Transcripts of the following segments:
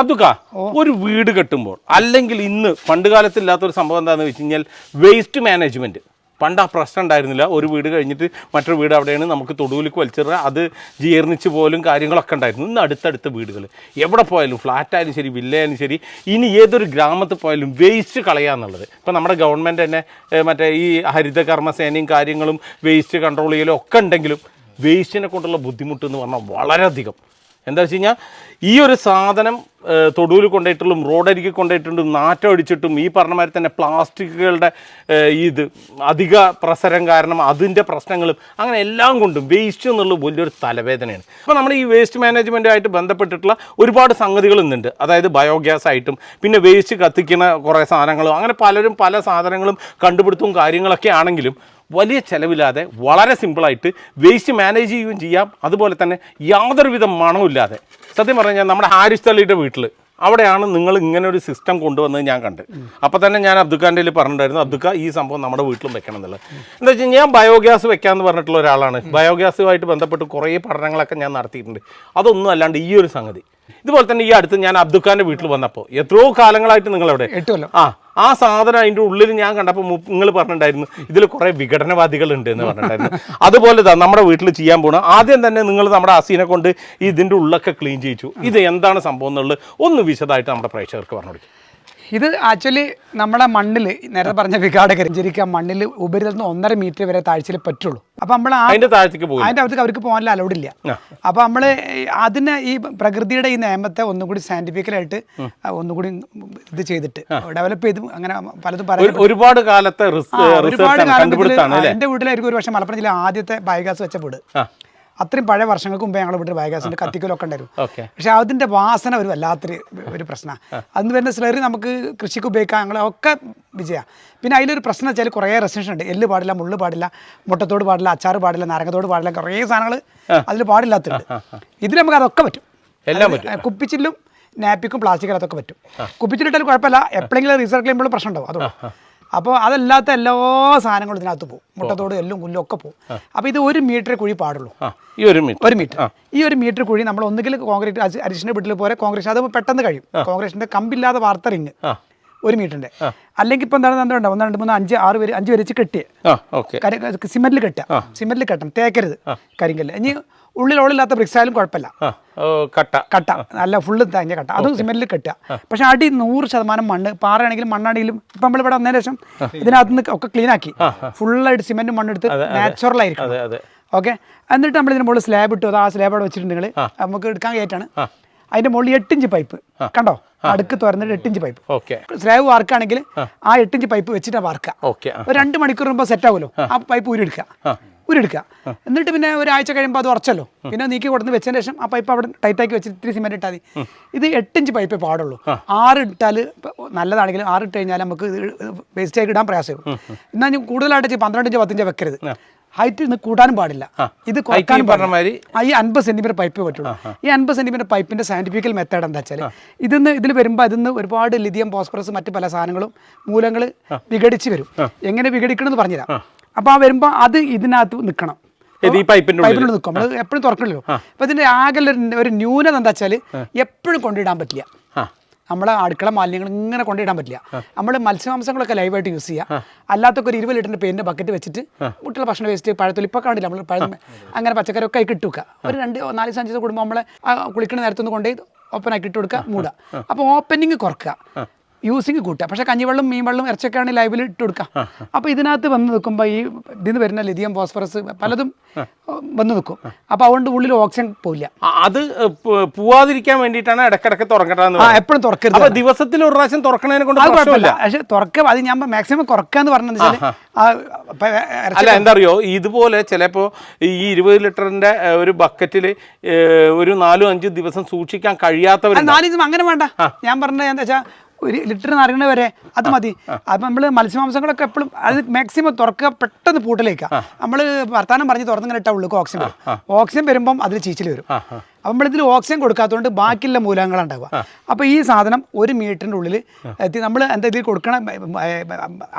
അതുക ഒരു വീട് കെട്ടുമ്പോൾ അല്ലെങ്കിൽ ഇന്ന് പണ്ട് കാലത്തില്ലാത്ത ഒരു സംഭവം എന്താണെന്ന് വെച്ച് കഴിഞ്ഞാൽ വേസ്റ്റ് മാനേജ്മെന്റ് പണ്ട് ആ പ്രശ്നം ഉണ്ടായിരുന്നില്ല. ഒരു വീട് കഴിഞ്ഞിട്ട് മറ്റൊരു വീട് അവിടെയാണ് നമുക്ക് തൊടുവിലേക്ക് വലിച്ചെറിയുക അത് ജീർണിച്ച് പോലും കാര്യങ്ങളൊക്കെ ഉണ്ടായിരുന്നു. ഇന്ന് അടുത്തടുത്ത വീടുകൾ. എവിടെ പോയാലും ഫ്ലാറ്റായാലും ശരി വില്ലയാലും ശരി ഇനി ഏതൊരു ഗ്രാമത്തിൽ പോയാലും വേസ്റ്റ് കളയുക എന്നുള്ളത്. ഇപ്പം നമ്മുടെ ഗവൺമെന്റ് തന്നെ മറ്റേ ഈ ഹരിതകർമ്മസേനയും കാര്യങ്ങളും വേസ്റ്റ് കൺട്രോൾ ചെയ്യലും ഒക്കെ ഉണ്ടെങ്കിലും വേസ്റ്റിനെ കൊണ്ടുള്ള ബുദ്ധിമുട്ട് എന്ന് പറഞ്ഞാൽ വളരെയധികം. എന്താ വെച്ച് കഴിഞ്ഞാൽ ഈ ഒരു സാധനം തൊടുവിൽ കൊണ്ടുപോയിട്ടുള്ളും റോഡരികിൽ കൊണ്ടുപോയിട്ടുണ്ടും നാറ്റം അടിച്ചിട്ടും ഈ പറഞ്ഞ മാതിരി തന്നെ പ്ലാസ്റ്റിക്കുകളുടെ ഇത് അധിക പ്രസരം കാരണം അതിന്റെ പ്രശ്നങ്ങളും അങ്ങനെ എല്ലാം കൊണ്ടും വേസ്റ്റ് എന്നുള്ളത് വലിയൊരു തലവേദനയാണ്. അപ്പോൾ നമ്മൾ ഈ വേസ്റ്റ് മാനേജ്മെന്റുമായിട്ട് ബന്ധപ്പെട്ടിട്ടുള്ള ഒരുപാട് സംഗതികൾ ഇന്നുണ്ട്. അതായത് ബയോഗ്യാസ് ആയിട്ടും പിന്നെ വേസ്റ്റ് കത്തിക്കുന്ന കുറേ സാധനങ്ങളും അങ്ങനെ പലരും പല സാധനങ്ങളും കണ്ടുപിടുത്തവും കാര്യങ്ങളൊക്കെ ആണെങ്കിലും വലിയ ചിലവില്ലാതെ വളരെ സിമ്പിളായിട്ട് വേസ്റ്റ് മാനേജ് ചെയ്യുകയും ചെയ്യാം. അതുപോലെ തന്നെ യാതൊരുവിധ മണമില്ലാതെ സത്യം പറഞ്ഞാൽ നമ്മുടെ ഹാരിസ് തള്ളിയുടെ വീട്ടിൽ അവിടെയാണ് നിങ്ങൾ ഇങ്ങനെ ഒരു സിസ്റ്റം കൊണ്ടുവന്നത് ഞാൻ കണ്ട്. അപ്പോൾ തന്നെ ഞാൻ അബ്ദുഖാന്റെ കയ്യിൽ പറഞ്ഞിട്ടുണ്ടായിരുന്നു അബ്ദുഖ ഈ സംഭവം നമ്മുടെ വീട്ടിലും വെക്കണം എന്നുള്ളത്. എന്താ വെച്ചാൽ ഞാൻ ബയോഗ്യാസ് വെക്കാമെന്ന് പറഞ്ഞിട്ടുള്ള ഒരാളാണ്. ബയോഗ്യാസുമായിട്ട് ബന്ധപ്പെട്ട് കുറേ പഠനങ്ങളൊക്കെ ഞാൻ നടത്തിയിട്ടുണ്ട്. അതൊന്നും അല്ലാണ്ട് ഈ ഒരു സംഗതി. ഇതുപോലെ തന്നെ ഈ അടുത്ത് ഞാൻ അബ്ദുഖാന്റെ വീട്ടിൽ വന്നപ്പോൾ എത്രയോ കാലങ്ങളായിട്ട് നിങ്ങളവിടെ. അവിടെ ആ ആ സാധനം അതിന്റെ ഉള്ളിൽ ഞാൻ കണ്ടപ്പോൾ നിങ്ങൾ പറഞ്ഞിട്ടുണ്ടായിരുന്നു ഇതിൽ കുറേ വിഘടനവാദികൾ ഉണ്ട് എന്ന് പറഞ്ഞിട്ടുണ്ടായിരുന്നു. അതുപോലെ തന്നെ നമ്മുടെ വീട്ടിൽ ചെയ്യാൻ പോണ ആദ്യം തന്നെ നിങ്ങൾ നമ്മുടെ അസീനെ കൊണ്ട് ഇതിന്റെ ഉള്ളൊക്കെ ക്ലീൻ ചെയ്യിച്ചു. ഇത് എന്താണ് സംഭവം എന്നുള്ളത് ഒന്ന് വിശദമായിട്ട് നമ്മുടെ പ്രേക്ഷകർക്ക് പറഞ്ഞു കൊടുക്കും. ഇത് ആക്ച്വലി നമ്മുടെ മണ്ണിൽ നേരത്തെ പറഞ്ഞ വികാട ശരിക്കും മണ്ണിൽ ഉപരിതലത്തിൽ നിന്ന് ഒന്നര മീറ്റർ വരെ താഴ്ചയിൽ പറ്റുള്ളൂ. അപ്പം നമ്മൾ അതിന്റെ അകത്തേക്ക് അവർക്ക് പോകാനുള്ള അലൗഡ് ഇല്ല. ആ. അപ്പോൾ നമ്മൾ അതിനെ ഈ പ്രകൃതിയുടെ ഈ നിയമത്തെ ഒന്നും കൂടി സയന്റിഫിക്കലായിട്ട് ഒന്നും കൂടി ഇത് ചെയ്തിട്ട് ഡെവലപ്പ് ചെയ്ത് അങ്ങനെ പലതും പറയും ഒരുപാട് കാലത്തെ ഒരുപാട് കാലം എന്റെ വീട്ടിലായിരിക്കും ഒരു പക്ഷേ മലപ്പുറം ജില്ല ആദ്യത്തെ ബയോഗ്യാസ് വെച്ച വീട്. അത്രയും പഴയ വർഷങ്ങൾക്ക് മുമ്പേ ഞങ്ങൾ വീട്ടിൽ ബയോഗ്യാസിന്റെ കത്തിക്കലൊക്കെ ഉണ്ടായിരുന്നു. പക്ഷെ അതിന്റെ വാസന ഒരു വല്ലാത്തൊരു ഒരു പ്രശ്നമാണ് അന്ന് വരുന്ന സ്ലറി നമുക്ക് കൃഷിക്ക് ഉപയോഗിക്കാം ഞങ്ങൾ ഒക്കെ വിജയ. പിന്നെ അതിലൊരു പ്രശ്നം വെച്ചാൽ കുറേ റെസ്ട്രിക്ഷൻ ഉണ്ട്. എല്ല് പാടില്ല മുള്ള് പാടില്ല മുട്ടത്തോട് പാടില്ല അച്ചാർ പാടില്ല നാരങ്ങത്തോട് പാടില്ല കുറേ സാധനങ്ങൾ അതിൽ പാടില്ലാത്തുണ്ട് ഇതിൽ നമുക്ക് അതൊക്കെ പറ്റും. എല്ലാം പറ്റും. കുപ്പിച്ചില്ലും നാപ്പിക്കും പ്ലാസ്റ്റിക്കും അതൊക്കെ പറ്റും. കുപ്പിച്ചിലിട്ടാലും കുഴപ്പമില്ല. എപ്പോഴെങ്കിലും റീസൈക്കിൾ ചെയ്യുമ്പോൾ പ്രശ്നം ഉണ്ടാവും അതുകൊണ്ട്. അപ്പോൾ അതല്ലാത്ത എല്ലാ സാധനങ്ങളും ഇതിനകത്ത് പോകും. മുട്ടത്തോട് എല്ലും കുല്ലും ഒക്കെ പോകും. അപ്പോൾ ഇത് ഒരു മീറ്റർ കുഴി പാടുള്ളൂ. ഈ ഒരു മീറ്റർ. ഒരു മീറ്റർ. ഈ ഒരു മീറ്റർ കുഴി നമ്മൾ ഒന്നുകിൽ കോൺക്രീറ്റ് അരിശിന്റെ വീട്ടിൽ പോലെ കോൺക്രീറ്റ് അത് പെട്ടെന്ന് കഴിയും. കോൺക്രീറ്റിന്റെ കമ്പില്ലാതെ വാർത്ത റിങ്. ആ. ഒരു മീറ്ററിന്റെ അല്ലെങ്കിൽ ഇപ്പൊ എന്താണ് എന്താ ഒന്ന് രണ്ട് മൂന്ന് അഞ്ച് ആറ് പേര് അഞ്ച് പേര് വെച്ച് കെട്ടിയ സിമെന്റിൽ കെട്ടുക. സിമെന്റിൽ കെട്ടണം. തേക്കരുത് കരിങ്കല്ല്. ഇനി ഉള്ളിൽ ഓളില്ലാത്ത ബ്രിക്സ് ആയാലും കുഴപ്പമില്ല. കട്ട. കട്ട. നല്ല ഫുള്ള് തേങ്ങ കട്ട. അതും സിമെന്റിൽ കെട്ടുക. പക്ഷെ അടി നൂറ് ശതമാനം മണ്ണ് പാറയാണെങ്കിലും മണ്ണാണെങ്കിലും ഇപ്പൊ നമ്മൾ ഇവിടെ വന്നതിന് ശേഷം ഇതിനകത്ത് നിന്ന് ഒക്കെ ക്ലീൻ ആക്കി. ഫുള്ളായിട്ട് സിമെന്റും മണ്ണെടുത്ത് നാച്ചുറൽ ആയിരിക്കും ഓക്കെ? എന്നിട്ട് നമ്മൾ ഇതിന് മുകളിൽ സ്ലാബ് ഇട്ടു. അത് ആ സ്ലാബ് അവിടെ വെച്ചിട്ടുണ്ടെങ്കിൽ നമുക്ക് എടുക്കാൻ കയറ്റാണ്. അതിന്റെ മുകളിൽ എട്ടിഞ്ച് പൈപ്പ്. കണ്ടോ? അടുക്ക് തുറന്നിട്ട് എട്ടിഞ്ച് പൈപ്പ്. ഓക്കെ. സ്ലാബ് വാർക്കാണെങ്കിൽ ആ. എട്ടിഞ്ച് പൈപ്പ് വെച്ചിട്ട് വാർക്കുക ഒരു രണ്ട് മണിക്കൂർ മുമ്പ് സെറ്റ് ആവുമല്ലോ. ആ. പൈപ്പ് ഊരിയെടുക്കുക. ഊരിയെടുക്കുക എന്നിട്ട് പിന്നെ ഒരാഴ്ച കഴിയുമ്പോൾ അത് ഉറച്ചല്ലോ. പിന്നെ നീക്കി കൊടുത്ത് വെച്ചതിന് ശേഷം ആ പൈപ്പ് അവിടെ ടൈറ്റാക്കി വെച്ച് ഇത്തിരി സിമെന്റ് ഇട്ടാൽ മതി. ഇത് എട്ടിഞ്ച് പൈപ്പ് പാടുള്ളൂ. ആറ് ഇട്ടാൽ നല്ലതാണെങ്കിലും ആറ് ഇട്ട് കഴിഞ്ഞാൽ നമുക്ക് വേസ്റ്റ് ആയി ഇടാൻ പ്രയാസമാകും എന്നാൽ ഞാൻ കൂടുതലായിട്ട് പന്ത്രണ്ട് ഇഞ്ച് പത്തിഞ്ച് വെക്കരുത്. ഹൈറ്റ് ഇന്ന് കൂട്ടാനും പാടില്ല. ഇത് കുറയ്ക്കാനും പറഞ്ഞ പാടില്ല. മാതിരി ഈ അൻപത് സെന്റിമീറ്റർ പൈപ്പ് പറ്റുള്ളൂ. ഈ അൻപത് സെന്റിമീറ്റർ പൈപ്പിന്റെ സയന്റിഫിക്കൽ മെത്തേഡ് എന്താ വെച്ചാൽ ഇതിന്ന് ഇതിൽ വരുമ്പോൾ അതിന്ന് ഒരുപാട് ലിഥിയം ഫോസ്ഫറസ് മറ്റു പല സാധനങ്ങളും മൂലങ്ങൾ വിഘടിച്ച് വരും. എങ്ങനെ വിഘടിക്കണം എന്ന് പറഞ്ഞുതരാം അപ്പോൾ ആ വരുമ്പോൾ അത് ഇതിനകത്ത് നിൽക്കണം പൈപ്പിനുള്ളിൽ നിൽക്കും. നമ്മൾ എപ്പോഴും തുറക്കണല്ലോ അപ്പോൾ ഇതിന്റെ ആകെ ഒരു ന്യൂനത എന്താ വെച്ചാൽ എപ്പോഴും കൊണ്ടിടാൻ പറ്റില്ല. നമ്മളെ അടുക്കള മാലിന്യങ്ങൾ ഇങ്ങനെ കൊണ്ടിടാൻ പറ്റില്ല. നമ്മൾ മത്സ്യമാംസങ്ങളൊക്കെ ലൈവായിട്ട് യൂസ് ചെയ്യുക അല്ലാത്തൊക്കെ ഒരു ഇരുപത് ലിറ്ററിന്റെ പേരിന്റെ ബക്കറ്റ് വെച്ചിട്ട് കുട്ടികളെ ഭക്ഷണ വേസ്റ്റ് പഴത്തൊലി ഇപ്പൊ കാണില്ല നമ്മൾ പഴം അങ്ങനെ പച്ചക്കറിയൊക്കെ ആയി കിട്ടുക. ഒരു രണ്ട് നാല് സഞ്ചിത കുടുംബം നമ്മളെ കുളിക്കുന്ന നേരത്തൊന്ന് കൊണ്ടുപോയി ഓപ്പൺ ആക്കി ഇട്ട് കൊടുക്കുക മൂടുക. അപ്പോൾ ഓപ്പനിങ് കുറക്കുക. യൂസിങ് കൂട്ടുക. പക്ഷേ കഞ്ഞിവെള്ളം മീൻ വെള്ളം ഇറച്ചൊക്കെ ആണെങ്കിൽ ലൈവിൽ ഇട്ട് കൊടുക്കുക അപ്പോൾ ഇതിനകത്ത് വന്ന് നിൽക്കുമ്പോൾ ഈ ഇതിന് വരുന്ന ലിഥിയം ഫോസ്ഫറസ് പലതും വന്ന് നിൽക്കും. അപ്പോൾ അതുകൊണ്ട് ഉള്ളിൽ ഓക്സിജൻ പോവില്ല. അത് പോവാതിരിക്കാൻ വേണ്ടിയിട്ടാണ് ഇടക്കിടക്ക് തുറക്കട്ടെന്ന്. എപ്പോഴും തുറക്കരുത് അപ്പോൾ ദിവസത്തിൽ ഒരു പ്രാവശ്യം തുറക്കണതിനെ കൊണ്ട് കുഴപ്പമില്ല. പക്ഷേ തുറക്ക അത് ഞാൻ മാക്സിമം കുറക്കാന്ന് പറഞ്ഞത് അല്ല എന്താ അറിയോ ഇതുപോലെ ചിലപ്പോൾ ഈ ഇരുപത് ലിറ്ററിന്റെ ഒരു ബക്കറ്റിൽ ഒരു നാലും അഞ്ചും ദിവസം സൂക്ഷിക്കാൻ കഴിയാത്തവർ നാലും അങ്ങനെ വേണ്ട. ഞാൻ പറഞ്ഞത് എന്താ വെച്ചാൽ ഒരു ലിറ്റർ നിറയണ വരെ അത് മതി. അപ്പം നമ്മൾ മത്സ്യമാംസങ്ങളൊക്കെ എപ്പോഴും അത് മാക്സിമം തുറക്കുക പെട്ടെന്ന് പൂട്ടിലേക്കാം നമ്മൾ വർത്താനം പറഞ്ഞ് തുറന്നിങ്ങനെ ഇട്ടാ ഉള്ളു ഓക്സിജൻ ഓക്സിജൻ വരുമ്പം അതിൽ ചീച്ചിൽ വരും. നമ്മളിതിൽ ഓക്സിജൻ കൊടുക്കാത്തതുകൊണ്ട് ബാക്കിയുള്ള മൂലങ്ങളുണ്ടാവുക അപ്പോൾ ഈ സാധനം ഒരു മീറ്ററിന്റെ ഉള്ളിൽ എത്തി നമ്മൾ എന്താ ഇതിൽ കൊടുക്കണ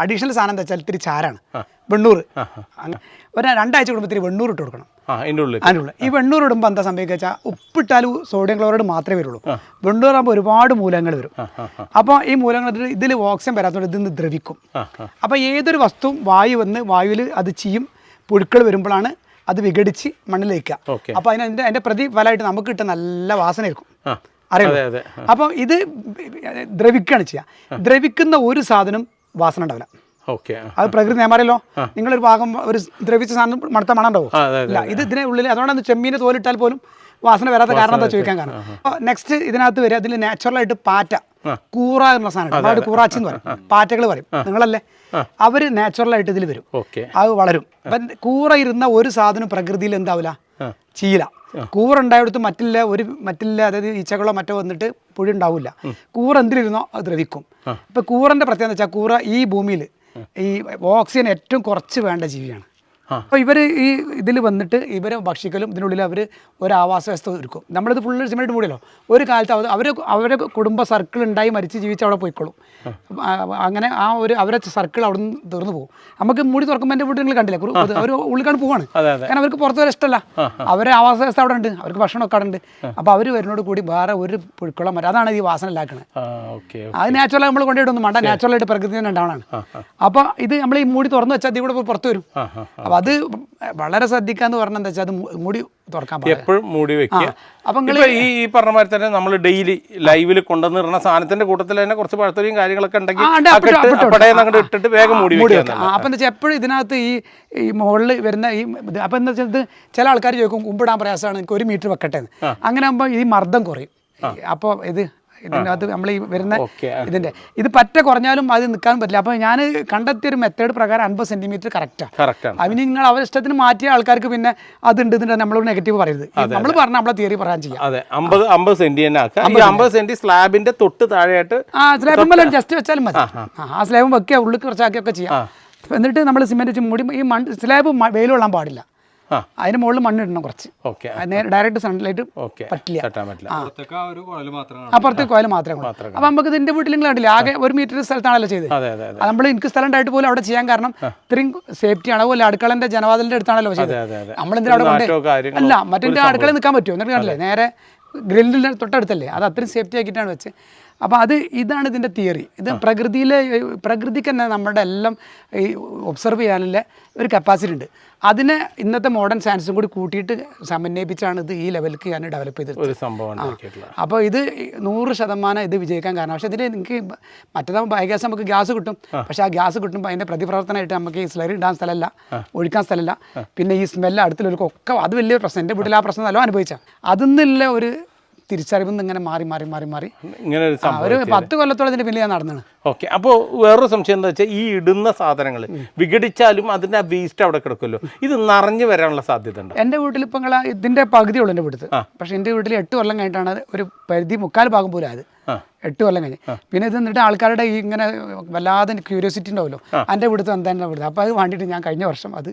അഡീഷണൽ സാധനം എന്താ വെച്ചാൽ ഇത്തിരി ചാരാണ്. വെണ്ണൂറ്. ഒരു രണ്ടാഴ്ച കൂടുമ്പോൾ ഇത്തിരി വെണ്ണൂറ് ഇട്ട് കൊടുക്കണം. അതിനുള്ള ഈ വെണ്ണൂർ ഇടുമ്പോൾ എന്താ സംഭവിക്കുക വെച്ചാൽ ഉപ്പിട്ടാൽ സോഡിയം ക്ലോറൈഡ് മാത്രമേ വരുള്ളൂ. വെണ്ണൂറാകുമ്പോൾ ഒരുപാട് മൂലങ്ങൾ വരും. അപ്പോൾ ഈ മൂലങ്ങൾ ഇതിൽ ഓക്സിജൻ വരാത്തതുകൊണ്ട് ഇതിന്ന് നിന്ന് ദ്രവിക്കും. അപ്പോൾ ഏതൊരു വസ്തുവും വായു വന്ന് വായുവിൽ അത് ചെയ്യും. പുഴുക്കൾ വരുമ്പോഴാണ് അത് വിഘടിച്ച് മണ്ണിലേക്കുക ഓക്കെ. അപ്പോൾ അതിന് അതിന്റെ പ്രതി പ്രതിഫലമായിട്ട് നമുക്ക് കിട്ടുന്ന നല്ല വാസനയായിരിക്കും ആ. അറിയാം അപ്പൊ ഇത് ദ്രവിക്കുകയാണ് ചെയ്യുക ദ്രവിക്കുന്ന ഒരു സാധനം വാസന ഉണ്ടാവില്ല. അത് പ്രകൃതി ഞാൻ പറയല്ലോ. നിങ്ങളൊരു ഭാഗം ഒരു ദ്രവിച്ച സാധനം മണത്ത മണം ഉണ്ടാവും ഇത് ഇതിനെ ഉള്ളിൽ അതുകൊണ്ടാണ് ചെമ്മീനെ തോലിട്ടാൽ പോലും വാസന വരാത്ത കാരണം എന്താ ചോദിക്കാൻ കാരണം? അപ്പൊ നെക്സ്റ്റ് ഇതിനകത്ത് വരിക. അതിൽ നാച്ചുറലായിട്ട് പാറ്റ കൂറ എന്നുള്ള സാധനം ഒരുപാട് കൂറാച്ചി എന്ന് പറയും. പാറ്റകൾ പറയും. നിങ്ങളല്ലേ? അവർ നാച്ചുറലായിട്ട് ഇതിൽ വരും. അത് വളരും. അപ്പം കൂറ ഇരുന്ന ഒരു സാധനം പ്രകൃതിയിൽ എന്താവില്ല? ചീല. കൂറ ഉണ്ടായിടത്ത് മറ്റില്ല ഒരു മറ്റില്ല അതായത് ഈച്ചകളോ മറ്റോ വന്നിട്ട് പുഴി ഉണ്ടാവില്ല. കൂറ എന്തിലിരുന്നോ അത് ദ്രവിക്കും. ഇപ്പം കൂറന്റെ പ്രത്യേകത വെച്ചാൽ കൂറ ഈ ഭൂമിയിൽ ഈ ഓക്സിജൻ ഏറ്റവും കുറച്ച് വേണ്ട ജീവിയാണ്. അപ്പോൾ ഇവർ ഈ ഇതിൽ വന്നിട്ട് ഇവരെ ഭക്ഷിക്കലും ഇതിനുള്ളിൽ അവർ ഒരു ആവാസ വ്യവസ്ഥ ഒരുക്കും. നമ്മളിത് ഫുള്ള് സിമെന്റ് മൂടിയല്ലോ. ഒരു കാലത്ത് അവർ അവരെ കുടുംബ സർക്കിൾ ഉണ്ടായി മരിച്ച് ജീവിച്ച് അവിടെ പോയിക്കോളും. അങ്ങനെ ആ ഒരു അവരെ സർക്കിൾ അവിടെ നിന്ന് തീർന്നു പോകും. നമുക്ക് മൂടി തുറക്കുമ്പോൾ എന്റെ വീട്ടിൽ നിങ്ങൾ കണ്ടില്ല? അവർ ഉള്ളിക്കാണ് പോവാണ്. കാരണം അവർക്ക് പുറത്ത് വരെ ഇഷ്ടമല്ല അവരെ ആവാസ വ്യവസ്ഥ അവിടെ ഉണ്ട്. അവർക്ക് ഭക്ഷണമൊക്കെ അവിടെ ഉണ്ട്. അപ്പോൾ അവർ വരുന്നോട് കൂടി വേറെ ഒരു പുഴുക്കുളം വരും. അതാണ് ഈ വാസന ഓക്കെ അത് നാച്ചുറൽ നമ്മൾ കൊണ്ടുപോയിട്ടൊന്നും വേണ്ട. നാച്ചുറലായിട്ട് പ്രകൃതി തന്നെ ഉണ്ടാവണതാണ് അപ്പോൾ ഇത് നമ്മൾ ഈ മൂടി തുറന്നു വെച്ചാൽ ഇതിവിടെ പുറത്ത് വരും. അപ്പോൾ അത് വളരെ ശ്രദ്ധിക്കാന്ന് പറഞ്ഞാൽ എന്താ വെച്ചാൽ അത് മുടി തുറക്കാൻ എപ്പോഴും മൂടി വെക്കുക. അപ്പം ഈ ഈ പറഞ്ഞ മാതിരി തന്നെ നമ്മൾ ഡെയിലി ലൈവിൽ കൊണ്ടുവന്നിരുന്ന സാധനത്തിന്റെ കൂട്ടത്തിൽ തന്നെ കുറച്ച് പഴത്തൊലിയും കാര്യങ്ങളൊക്കെ ഉണ്ടെങ്കിൽ അങ്ങോട്ട് ഇട്ടിട്ട് വേഗം മൂടി വെക്കുക വെക്കാം അപ്പം എന്താ വെച്ചാൽ എപ്പോഴും ഇതിനകത്ത് ഈ ഈ മുകളിൽ വരുന്ന ഈ അപ്പം എന്താ വെച്ചാൽ ഇത് ചില ആൾക്കാർ ചോദിക്കും കുമ്പിടാൻ പ്രയാസമാണ് എനിക്ക് ഒരു മീറ്റർ വെക്കട്ടെ അങ്ങനെ ആകുമ്പോൾ ഈ മർദ്ദം കുറയും. അപ്പോൾ ഇത് ഇതിന്റെ അകത്ത് നമ്മൾ ഈ വരുന്ന ഇതിന്റെ. ഇത് പറ്റ കുറഞ്ഞാലും അത് നിൽക്കാൻ പറ്റില്ല. അപ്പോൾ ഞാൻ കണ്ടെത്തിയ ഒരു മെത്തേഡ് പ്രകാരം അൻപത് സെന്റിമീറ്റർ കറക്റ്റാണ് അതിന് നിങ്ങൾ അവരുടെ ഇഷ്ടത്തിന് മാറ്റിയ ആൾക്കാർക്ക് പിന്നെ അത് ഉണ്ട് നമ്മളോട് നെഗറ്റീവ് പറയരുത്. നമ്മൾ പറഞ്ഞാൽ നമ്മളെ തിയറി പറയാൻ ചെയ്യാം. അതെ അമ്പത് അമ്പത് സെന്റ് തന്നെ ആക്കുക. ഈ അമ്പത് സെന്റി. സ്ലാബിന്റെ തൊട്ട് താഴെയായിട്ട് ആ സ്ലാബ് ജസ്റ്റ് വെച്ചാലും മതി. ആ, സ്ലാബ് വെക്കുക ഉള്ളിൽ കുറച്ചാക്കിയൊക്കെ ചെയ്യാം. എന്നിട്ട് നമ്മൾ സിമെന്റ് വെച്ച് മൂടി ഈ മൺ സ്ലാബ് വെയിൽ കൊള്ളാൻ പാടില്ല. അതിന് മുകളിൽ മണ്ണിടണം ഇടണം കുറച്ച് ഡയറക്റ്റ് സൺലൈറ്റ് പറ്റില്ല. അപ്പുറത്തെ പറ്റില്ല. പുറത്തേക്ക് ആ ഒരു കുഴൽ മാത്രം അപ്പുറത്തെ കോയിൽ മാത്രമേ ഉള്ളൂ അപ്പം നമുക്ക് ഇതിന്റെ വീട്ടിലെങ്കിലും കണ്ടില്ല ആകെ ഒരു മീറ്റർ സ്ഥലത്താണല്ലോ ചെയ്തത്. അതെ അതെ അതെ. നമ്മൾ എനിക്ക് സ്ഥലം ഉണ്ടായിട്ട് പോലും അവിടെ ചെയ്യാൻ കാരണം ഇത്രയും സേഫ്റ്റി ആണ് അതുപോലെ അടുക്കളന്റെ ജനവാതിലിന്റെ അടുത്താണല്ലോ ചെയ്തത്. അതെ അതെ നമ്മൾ എന്തിനാ അവിടെ കൊണ്ട് അല്ല മറ്റേ അടുക്കളയിൽ നിൽക്കാൻ പറ്റുമോ? എന്നിട്ട് കണ്ടില്ലേ നേരെ ഗ്രില്ലിന്റെ തൊട്ടടുത്തല്ലേ? അത് അത്രയും സേഫ്റ്റി ആക്കിയിട്ടാണ് വെച്ച് അപ്പോൾ അത് ഇതാണ് ഇതിന്റെ തിയറി. ഇത് പ്രകൃതിയിലെ പ്രകൃതിക്ക് തന്നെ നമ്മുടെ എല്ലാം ഈ ഒബ്സർവ് ചെയ്യാനുള്ള ഒരു കപ്പാസിറ്റി ഉണ്ട്. അതിനെ ഇന്നത്തെ മോഡേൺ സയൻസും കൂടി കൂട്ടിയിട്ട് സമന്വയിപ്പിച്ചാണ് ഇത് ഈ ലെവലിലേക്ക് ഞാൻ ഡെവലപ്പ് ചെയ്തത് ഒരു അപ്പോൾ ഇത് നൂറ് ശതമാനം ഇത് വിജയിക്കാൻ കാരണം. പക്ഷേ ഇതിൽ എനിക്ക് മറ്റേതാകുമ്പോൾ ബയോഗ്യാസ് നമുക്ക് ഗ്യാസ് കിട്ടും. പക്ഷേ ആ ഗ്യാസ് കിട്ടുമ്പോൾ അതിന്റെ പ്രതിപ്രവർത്തനമായിട്ട് നമുക്ക് ഈ സ്ലറി ഇടാൻ സ്ഥലമല്ല ഒഴിക്കാൻ സ്ഥലമല്ല. പിന്നെ ഈ സ്മെല്ല് അടുത്തുള്ളവർക്കൊക്കെ അത് വലിയ പ്രശ്നം. എന്റെ വീട്ടിൽ ആ പ്രശ്നം നല്ല അനുഭവിച്ചാൽ അതിൽ നിന്നുള്ള ഒരു തിരിച്ചറിവിൽ നിന്ന് ഇങ്ങനെ മാറി മാറി മാറി മാറി. ഇങ്ങനെ ഒരു സംഭവം പത്ത് കൊല്ലത്തോളം ഇതിന്റെ പിന്നിൽ ഞാൻ നടന്നാണ്. ഓക്കെ. അപ്പോൾ വേറൊരു സംശയം എന്താ വെച്ചാൽ ഈ ഇടുന്ന സാധനങ്ങൾ വിഘടിച്ചാലും അതിന്റെ ആ വേസ്റ്റ് അവിടെ കിടക്കുമല്ലോ. ഇത് നിറഞ്ഞു വരാനുള്ള സാധ്യത ഉണ്ട്? എന്റെ വീട്ടിൽ ഇപ്പം നിങ്ങളെ ഇതിന്റെ പകുതി പകുതിയുള്ളൂ എന്റെ വീട്ടിൽ. പക്ഷെ എന്റെ വീട്ടിൽ എട്ട് കൊല്ലം കഴിഞ്ഞിട്ടാണ് അത് ഒരു പരിധി മുക്കാൽ ഭാഗം പോലും ആയത്. എട്ട് കൊല്ലം കഴിഞ്ഞ്. പിന്നെ ഇത് എന്നിട്ട് ആൾക്കാരുടെ ഈ ഇങ്ങനെ വല്ലാതെ ക്യൂരിയോസിറ്റി ഉണ്ടാവുമല്ലോ. എന്റെ വീട്ടിൽ എന്തായാലും വീട്ടിൽ അപ്പോൾ അത് വേണ്ടിയിട്ട് ഞാൻ കഴിഞ്ഞ വർഷം അത്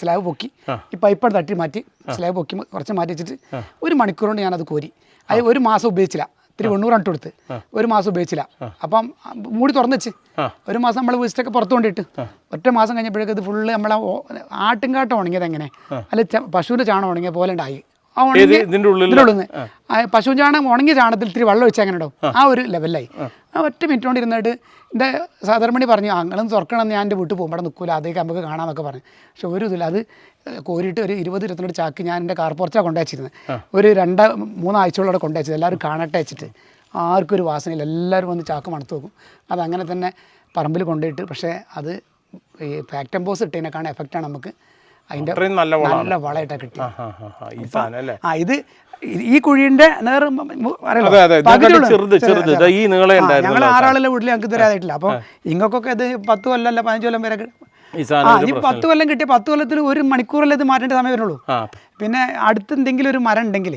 സ്ലാബ് പൊക്കി ഈ പൈപ്പ് തട്ടി മാറ്റി സ്ലാബ് പൊക്കി കുറച്ച് മാറ്റി വെച്ചിട്ട് ഒരു മണിക്കൂർ കൊണ്ട് ഞാനത് കോരി. അത് ഒരു മാസം ഉപയോഗിച്ചില്ല. ഇത്തിരി വെണ്ണൂറ് അണ്ട് കൊടുത്ത്. ഒരു മാസം ഉപയോഗിച്ചില്ല. അപ്പം മൂടി തുറന്നു വെച്ച് ഒരു മാസം നമ്മൾ വേസ്റ്റൊക്കെ പുറത്തു കൊണ്ടിട്ട്. ഒറ്റ മാസം കഴിഞ്ഞപ്പോഴേക്കും ഇത് ഫുള്ള് നമ്മളെ ആട്ടുംകാട്ടം ഉണങ്ങിയത് എങ്ങനെ? അല്ല പശുവിന്റെ ചാണം ഉണങ്ങിയ പോലെ ഉണ്ടായി. ആ ഇതിന്റെ ഉള്ളിൽ പശു ചാണകം ഉണങ്ങിയ ചാണകത്തിൽ ഇത്തിരി വെള്ളം ഒഴിച്ചാൽ അങ്ങനെ ഉണ്ടാവും ആ. ഒരു ലെവലായി ആ. ഒറ്റ മിനിറ്റ് കൊണ്ട് ഇരുന്നിട്ട് എന്റെ സാധാരണമണി പറഞ്ഞു അങ്ങനെ തുറക്കണം ഞാൻ എന്റെ വീട്ടിൽ പോകുമ്പോൾ നിൽക്കില്ല അതേക്ക് നമുക്ക് കാണാമെന്നൊക്കെ പറഞ്ഞു. പക്ഷെ ഒരു ഇതില്ല അത് കോരിയിട്ട് ഒരു ഇരുപത് ഇരുപത്തിരണ്ട് ചാക്ക് ഞാൻ എന്റെ കാർപ്പുറച്ചാണ് കൊണ്ടുവച്ചിരുന്നത്. ഒരു രണ്ട് മൂന്നാഴ്ചയോടെ കൊണ്ടുവച്ചത്. എല്ലാവരും കാണട്ടെ വെച്ചിട്ട്. ആർക്കും ഒരു വാസനയില്ല. എല്ലാവരും വന്ന് ചാക്ക് മണത്ത് നോക്കും. അതങ്ങനെ തന്നെ പറമ്പിൽ കൊണ്ടുപോയിട്ട് പക്ഷേ അത് ഈ ഫാക്ടംബോസ് ഇട്ടതിനേക്കാണ് എഫക്റ്റാണ് നമുക്ക് അതിന്റെ അത്രയും നല്ല നല്ല വളയിട്ട കിട്ടി ആ, അല്ലേ? ഇത് ഈ- കുഴിന്റെ നേർ ഞങ്ങൾ ആറാളിലെ വീട്ടിൽ ഞങ്ങൾക്ക് തരാതായിട്ടില്ല അപ്പൊ അപ്പോൾ ഇങ്ങൾക്കൊക്കെ ഇത് പത്ത് കൊല്ലമല്ല പതിനഞ്ച് കൊല്ലം വരെ ആ ഈ പത്ത് കൊല്ലം കിട്ടിയ പത്ത് കൊല്ലത്തിൽ ഒരു മണിക്കൂറല്ലേ ഇത് മാറ്റേണ്ട സമയം വരുള്ളൂ. പിന്നെ അടുത്ത് എന്തെങ്കിലും ഒരു മരം ഉണ്ടെങ്കിൽ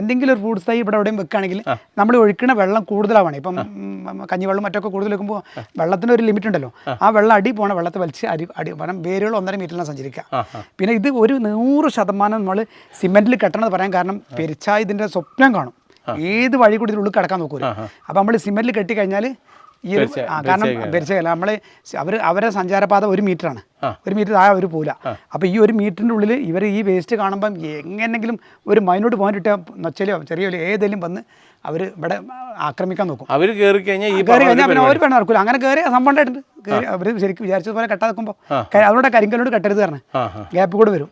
എന്തെങ്കിലും ഒരു ഫ്രൂട്ട്സ് തൈ ഇവിടെ എവിടെയും വെക്കുകയാണെങ്കിൽ നമ്മൾ ഒഴിക്കുന്ന വെള്ളം കൂടുതലാവണം. ഇപ്പം കഞ്ഞിവെള്ളം മറ്റൊക്കെ കൂടുതൽ വെക്കുമ്പോൾ വെള്ളത്തിന് ഒരു ലിമിറ്റ് ഉണ്ടല്ലോ. ആ. വെള്ളം അടി പോണ വെള്ളത്തെ വലിച്ച് അടി അടി കാരണം വേരുകൾ ഒന്നര മീറ്ററിലാണ് സഞ്ചരിക്കുക. പിന്നെ ഇത് ഒരു നൂറ് ശതമാനം നമ്മൾ സിമെന്റിൽ കെട്ടണമെന്ന് പറയാൻ കാരണം പെരിച്ചായ ഇതിന്റെ സ്വപ്നം കാണും. ഏത് വഴി കൂടി ഇതിനുള്ളിൽ കിടക്കാൻ നോക്കൂല. അപ്പോൾ നമ്മൾ സിമെന്റിൽ കെട്ടി കഴിഞ്ഞാൽ ഈ ഒരു ആ, കാരണം പരിചയമല്ല നമ്മൾ അവർ അവരെ സഞ്ചാരപാത ഒരു മീറ്ററാണ്. ഒരു മീറ്റർ താഴെ ഒരു പോല അപ്പോൾ ഈ ഒരു മീറ്ററിന്റെ ഉള്ളിൽ ഇവർ ഈ വേസ്റ്റ് കാണുമ്പം എങ്ങനെങ്കിലും ഒരു മൈനോട്ട് പോയിന്റ് ഇട്ടാൽ നൊച്ചലോ ചെറിയോ ഏതെങ്കിലും വന്ന് അവർ ഇവിടെ ആക്രമിക്കാൻ നോക്കും. അവർ കയറി കഴിഞ്ഞാൽ ഈ കയറി പറഞ്ഞ കഴിഞ്ഞാൽ പിന്നെ ഒരു പെണ്ണ് നടക്കില്ല അങ്ങനെ കയറി സംഭവം ഉണ്ടായിട്ടുണ്ട് അവർ ശരിക്കും വിചാരിച്ചതുപോലെ കെട്ടാ നിൽക്കുമ്പോൾ അവരുടെ കരിങ്കലോട് കെട്ടരുത് കാരണം ഗ്യാപ്പ് കൂടെ വരും.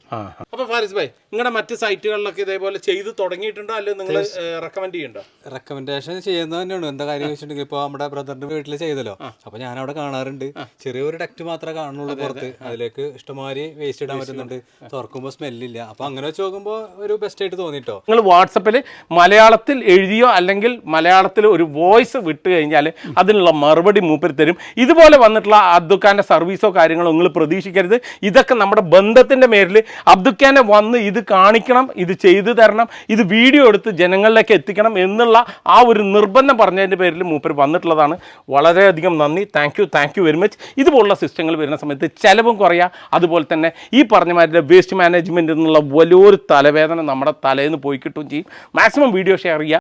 അപ്പോൾ ഫാരിസ് ഭായ് നിങ്ങളുടെ മറ്റ് സൈറ്റുകളിലൊക്കെ ഇതേപോലെ ചെയ്ത് തുടങ്ങിയിട്ടുണ്ടോ? അല്ലെങ്കിൽ നിങ്ങൾ റെക്കമെൻഡ് ചെയ്യുന്നുണ്ടോ റെക്കമെൻഡേഷൻ ചെയ്യുന്നത് തന്നെയാണ് എന്താ കാര്യം വെച്ചിട്ടുണ്ടെങ്കിൽ ഇപ്പോൾ നമ്മുടെ ബ്രദറിന്റെ വീട്ടിൽ ചെയ്തല്ലോ. അപ്പോൾ ഞാൻ അവിടെ കാണാറുണ്ട്. ചെറിയൊരു ടെക്റ്റ് മാത്രമേ കാണുള്ളൂ പുറത്ത്. അതിലേക്ക് ഇഷ്ടമാതിരി വേസ്റ്റ് ഇടാൻ പറ്റുന്നുണ്ട്. തുറക്കുമ്പോൾ സ്മെല്ലില്ല അപ്പോൾ അങ്ങനെ വെച്ച് നോക്കുമ്പോൾ ഒരു ബെസ്റ്റ് ആയിട്ട് തോന്നിട്ടോ. നിങ്ങൾ വാട്സപ്പിൽ മലയാളത്തിൽ എഴുതിയോ അല്ലെങ്കിൽ മലയാളത്തിൽ ഒരു വോയിസ് വിട്ട് കഴിഞ്ഞാൽ അതിനുള്ള മറുപടി മൂപ്പർ തരും. ഇതുപോലെ വന്നിട്ടുള്ള അബ്ദുഖാന്റെ സർവീസോ കാര്യങ്ങളോ നിങ്ങൾ പ്രതീക്ഷിക്കരുത്. ഇതൊക്കെ നമ്മുടെ ബന്ധത്തിന്റെ മേരിൽ അബ്ദുഖാനെ വന്ന് ഇത് കാണിക്കണം ഇത് ചെയ്തു തരണം ഇത് വീഡിയോ എടുത്ത് ജനങ്ങളിലേക്ക് എത്തിക്കണം എന്നുള്ള ആ ഒരു നിർബന്ധം പറഞ്ഞതിന്റെ പേരിൽ മൂപ്പർ വന്നിട്ടുള്ളതാണ്. വളരെയധികം നന്ദി. Thank you thank you very much ഇതുപോലുള്ള സിസ്റ്റങ്ങൾ വരുന്ന സമയത്ത് ചിലവും കുറയുക അതുപോലെ തന്നെ ഈ പറഞ്ഞ മാതിരി വേസ്റ്റ് മാനേജ്മെന്റ് എന്നുള്ള വലിയൊരു തലവേദന നമ്മുടെ തലേന്ന് പോയി കിട്ടുകയും ചെയ്യും. മാക്സിമം വീഡിയോ ഷെയർ ചെയ്യുക.